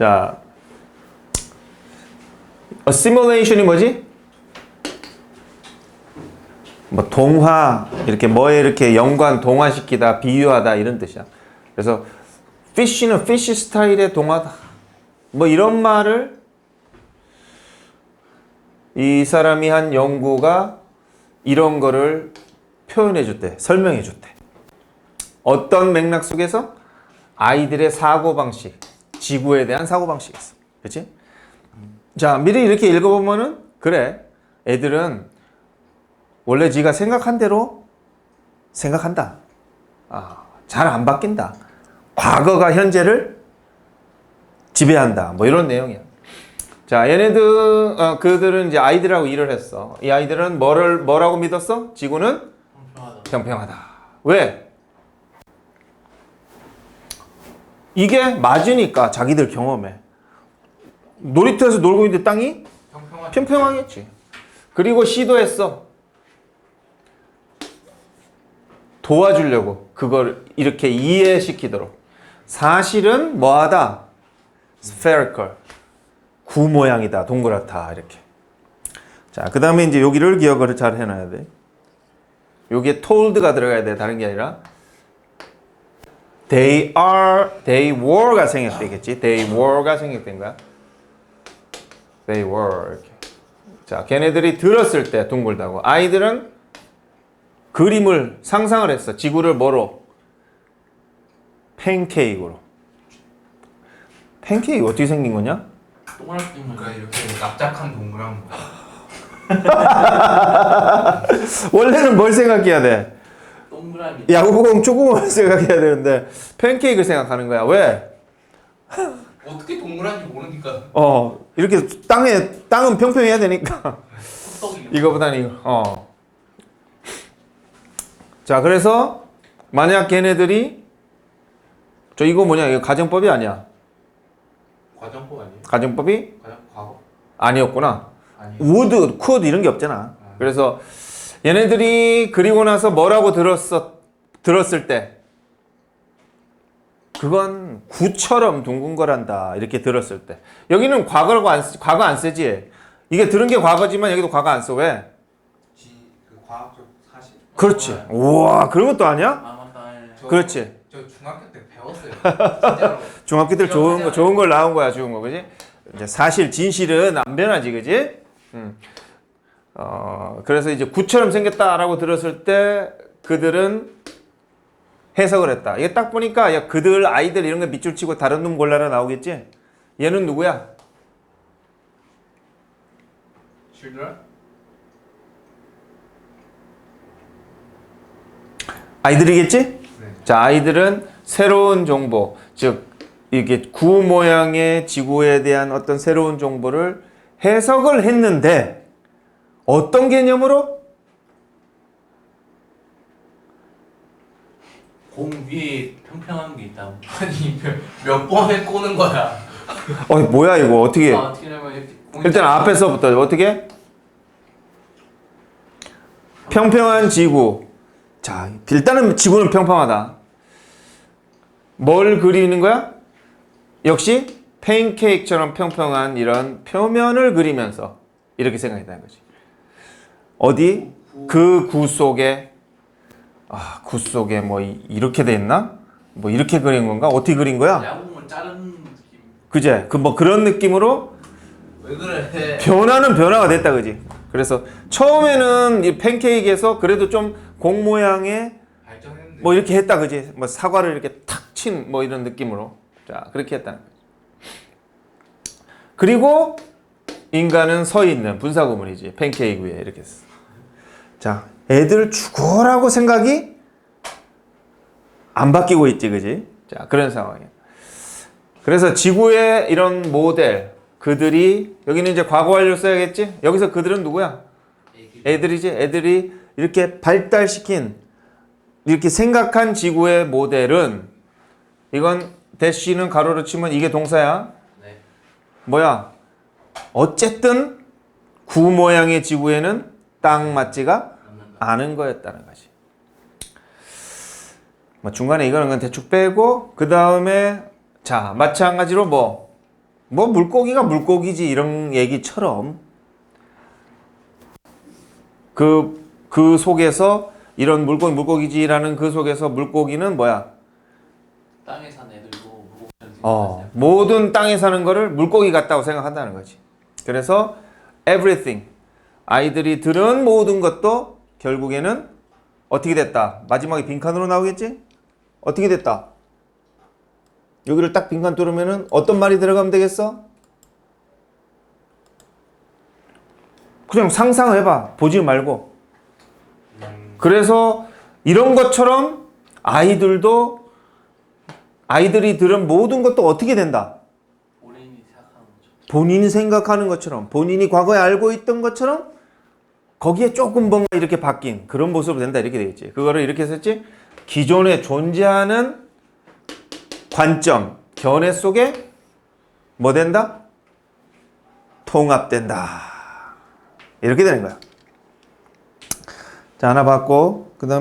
자, assimilation이 뭐지? 뭐 동화 이렇게 뭐에 이렇게 연관 동화시키다 비유하다 이런 뜻이야. 그래서 fish는 fish 스타일의 동화다. 뭐 이런 말을 이 사람이 한 연구가 이런 거를 표현해 줬대. 설명해 줬대. 어떤 맥락 속에서 아이들의 사고 방식, 지구에 대한 사고 방식이 있어. 그렇지? 자, 미리 이렇게 읽어보면은 그래. 애들은 원래 지가 생각한 대로 생각한다. 아, 잘 안 바뀐다. 과거가 현재를 지배한다. 뭐 이런 내용이야. 자, 얘네들 어, 그들은 이제 아이들하고 일을 했어. 이 아이들은 뭐를 뭐라고 믿었어? 지구는 평평하다. 평평하다. 왜? 이게 맞으니까 자기들 경험에 놀이터에서 놀고 있는데 땅이. 평평하겠지. 그리고 시도했어. 도와주려고 그걸 이렇게 이해시키도록. 사실은 뭐하다? spherical. 구 모양이다. 동그랗다. 이렇게. 자, 그 다음에 이제 여기를 기억을 잘 해놔야 돼. 여기에 told가 들어가야 돼. 다른 게 아니라. They are, they were가 생략되겠지. They were가 생략된 거야. They were. 이렇게. 자, 걔네들이 들었을 때 둥글다고. 아이들은 그림을 상상을 했어. 지구를 뭐로? 팬케이크로. 팬케이크 어떻게 생긴 거냐? 동그랗게 이렇게 납작한 동그란 거. 원래는 뭘 생각해야 돼? 동그라미. 야구공 축구공을 생각해야 되는데 팬케이크를 생각하는 거야. 왜? 어떻게 동그란지 모르니까 어, 이렇게 땅에 땅은 평평해야 되니까 헛떡이. 이거보다는 이거. 어. 자, 그래서 만약 걔네들이 저 이거 뭐냐? 이거 가정법이 아니야. 과정법 아니에요? 가정법이 과정 과거 아니었구나. 아니에요? 우드, 쿠드 이런 게 없잖아. 그래서 얘네들이 그리고 나서 뭐라고 들었어 들었을 때 그건 구처럼 둥근 거란다 이렇게 들었을 때 여기는 과거라고 안 쓰, 과거 안 쓰지 이게 들은 게 과거지만 여기도 과거 안 써 왜? 지, 그 과학적 사실. 그렇지 네. 우와 그런 것도 아니야? 아 맞다. 예. 저- 그렇지 저 중학교 때 배웠어요. 진짜로. 중학교 때 좋은 거 좋은 걸 나온 거야 좋은 거 그지? 이제 사실 진실은 안 변하지 그지? 음. 어 그래서 이제 구처럼 생겼다라고 들었을 때 그들은 해석을 했다. 이게 딱 보니까 야 그들 아이들 이런 거 밑줄 치고 다른 놈 골라라 나오겠지? 얘는 누구야? Children? 아이들이겠지? 네. 자, 아이들은 새로운 정보, 즉 이게 구 모양의 지구에 대한 어떤 새로운 정보를 해석을 했는데 어떤 개념으로? 공 위에 평평한 게 있다고. 아니 몇, 몇 번에 꼬는 거야. 어, 뭐야 이거 어떻게? 아, 어떻게 하면 이렇게 공이 일단 앞에서부터 어떻게? 평평한 지구. 자, 일단은 지구는 평평하다. 뭘 그리는 거야? 역시 팬케이크처럼 평평한 이런 표면을 그리면서 이렇게 생각했다는 거지. 어디? 그 구 속에 아, 구 속에 뭐 이- 이렇게 돼 있나? 뭐 이렇게 그린 건가? 어떻게 그린 거야? 야구공을 자르는 느낌. 그제? 그 뭐 그런 느낌으로 왜 그래? 변화는 변화가 됐다 그지 그래서 처음에는 이 팬케이크에서 그래도 좀 공 모양의 발전했는데. 뭐 이렇게 했다 그지 뭐 사과를 이렇게 탁 친 뭐 이런 느낌으로 자 그렇게 거지 그리고 인간은 서 있는 분사 구문이지 팬케이크 위에 이렇게 했어 자 애들 죽어라고 생각이 안 바뀌고 있지 그지? 자 그런 상황이야 그래서 지구의 이런 모델 그들이 여기는 이제 과거 완료 써야겠지? 여기서 그들은 누구야? 애들이지. 애들이 이렇게 발달시킨 이렇게 생각한 지구의 모델은 이건 대시는 가로로 치면 이게 동사야? 네. 뭐야? 어쨌든 구 모양의 지구에는 땅 맞지가. 않은 거였다는 거지 뭐 중간에 이거는 그냥 대충 빼고 그 다음에 자 마찬가지로 뭐뭐 물고기가 물고기지 이런 얘기처럼 그, 그 속에서 이런 물고기 물고기지라는 그 속에서 물고기는 뭐야? 땅에 사는 무공처럼 어, 모든 땅에 사는 거를 물고기 같다고 생각한다는 거지. 그래서 everything 아이들이 들은 모든 것도 결국에는 어떻게 됐다? 마지막에 빈칸으로 나오겠지? 어떻게 됐다? 여기를 딱 빈칸 뚫으면은 어떤 말이 들어가면 되겠어? 그냥 상상해봐. 보지 말고. 그래서 이런 것처럼 아이들도 아이들이 들은 모든 것도 어떻게 된다? 본인이 생각하는 거죠. 본인이 생각하는 것처럼 본인이 과거에 알고 있던 것처럼 거기에 조금 뭔가 이렇게 바뀐 그런 모습으로 된다 이렇게 되겠지. 그거를 이렇게 썼지. 기존에 존재하는 관점, 견해 속에 뭐 된다? 통합된다. 이렇게 되는 거야. 자, 하나 받고 그 다음에